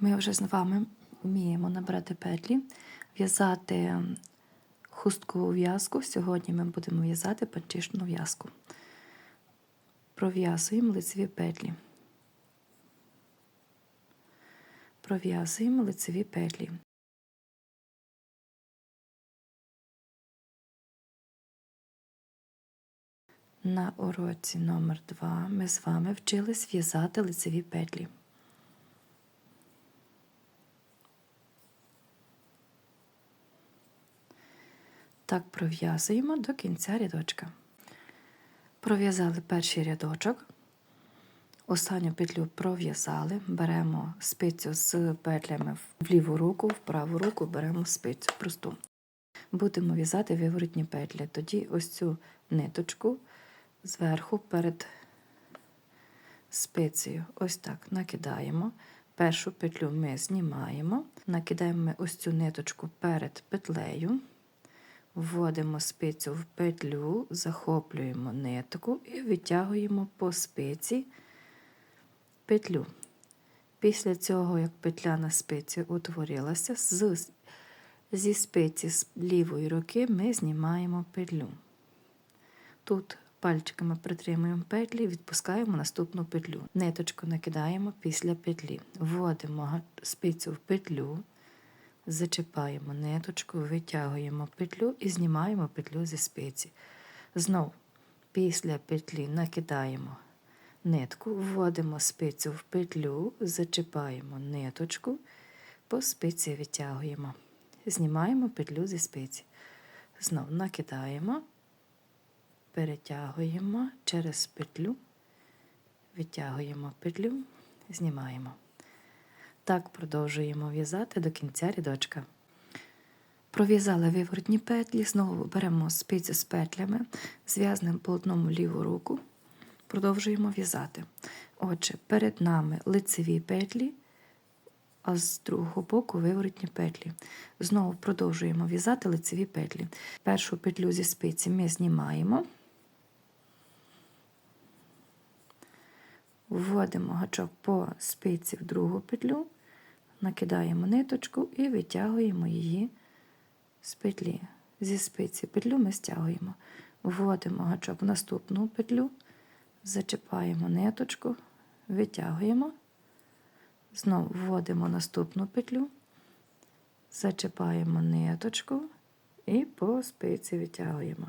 Ми вже з вами вміємо набрати петлі, в'язати хусткову в'язку. Сьогодні ми будемо в'язати панчишну в'язку. Пров'язуємо лицеві петлі. Пров'язуємо лицеві петлі. На уроці номер 2 ми з вами вчились в'язати лицеві петлі. Так пров'язуємо до кінця рядочка. Пров'язали перший рядочок, останню петлю пров'язали, беремо спицю з петлями в ліву руку, в праву руку беремо спицю просту. Будемо в'язати виворотні петлі. Тоді ось цю ниточку зверху перед спицею ось так накидаємо. Першу петлю ми знімаємо, накидаємо ми ось цю ниточку перед петлею. Вводимо спицю в петлю, захоплюємо нитку і витягуємо по спиці петлю. Після цього, як петля на спиці утворилася, з, зі спиці з лівої руки ми знімаємо петлю. Тут пальчиками притримуємо петлі і відпускаємо наступну петлю. Ниточку накидаємо після петлі. Вводимо спицю в петлю. Зачіпаємо ниточку, витягуємо петлю і знімаємо петлю зі спиці. Знов після петлі накидаємо нитку, вводимо спицю в петлю, зачіпаємо ниточку, по спиці витягуємо, знімаємо петлю зі спиці. Знов накидаємо, перетягуємо через петлю, витягуємо петлю, знімаємо. Так продовжуємо в'язати до кінця рядочка. Пров'язали виворотні петлі, знову беремо спицю з петлями, зв'язним полотном в ліву руку, продовжуємо в'язати. Отже, перед нами лицеві петлі, а з другого боку виворотні петлі. Знову продовжуємо в'язати лицеві петлі. Першу петлю зі спиці ми знімаємо. Вводимо гачок по спиці в другу петлю, накидаємо ниточку і витягуємо її з петлі. Зі спиці петлю ми стягуємо, вводимо гачок в наступну петлю, зачіпаємо ниточку, витягуємо, знову вводимо наступну петлю, зачіпаємо ниточку і по спиці витягуємо.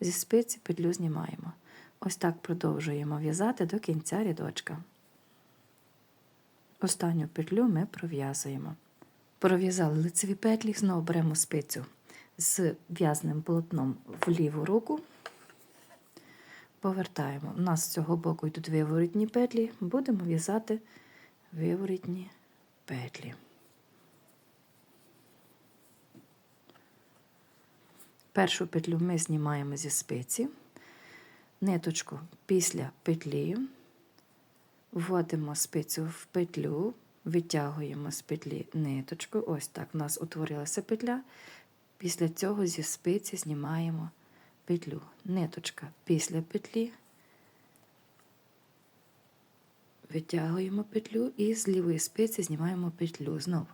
Зі спиці петлю знімаємо. Ось так продовжуємо в'язати до кінця рядочка. Останню петлю ми пров'язуємо. Пров'язали лицеві петлі, знову беремо спицю з в'язним полотном в ліву руку, повертаємо. У нас з цього боку йдуть виворітні петлі, будемо в'язати виворітні петлі. Першу петлю ми знімаємо зі спиці ниточку після петлі, вводимо спицю в петлю, витягуємо з петлі ниточку. Ось так у нас утворилася петля. Після цього зі спиці знімаємо петлю. Ниточка після петлі, витягуємо петлю і з лівої спиці знімаємо петлю знову.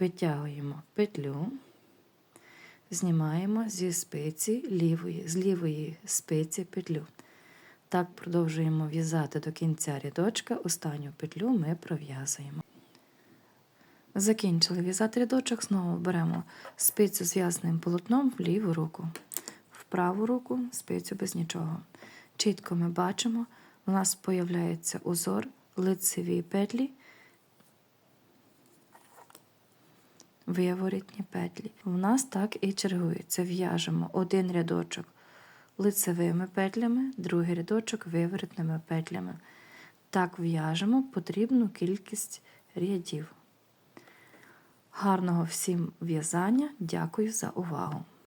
Витягуємо петлю знімаємо зі спиці лівої, з лівої спиці петлю. Так продовжуємо в'язати до кінця рядочка, останню петлю ми пров'язуємо. Закінчили в'язати рядочок, знову беремо спицю з в'язним полотном в ліву руку, в праву руку спицю без нічого. Чітко ми бачимо, у нас з'являється узор лицеві петлі. виворітні петлі. У нас так і чергується. В'яжемо один рядочок лицевими петлями, другий рядочок виворотними петлями. Так в'яжемо потрібну кількість рядів. Гарного всім в'язання. Дякую за увагу!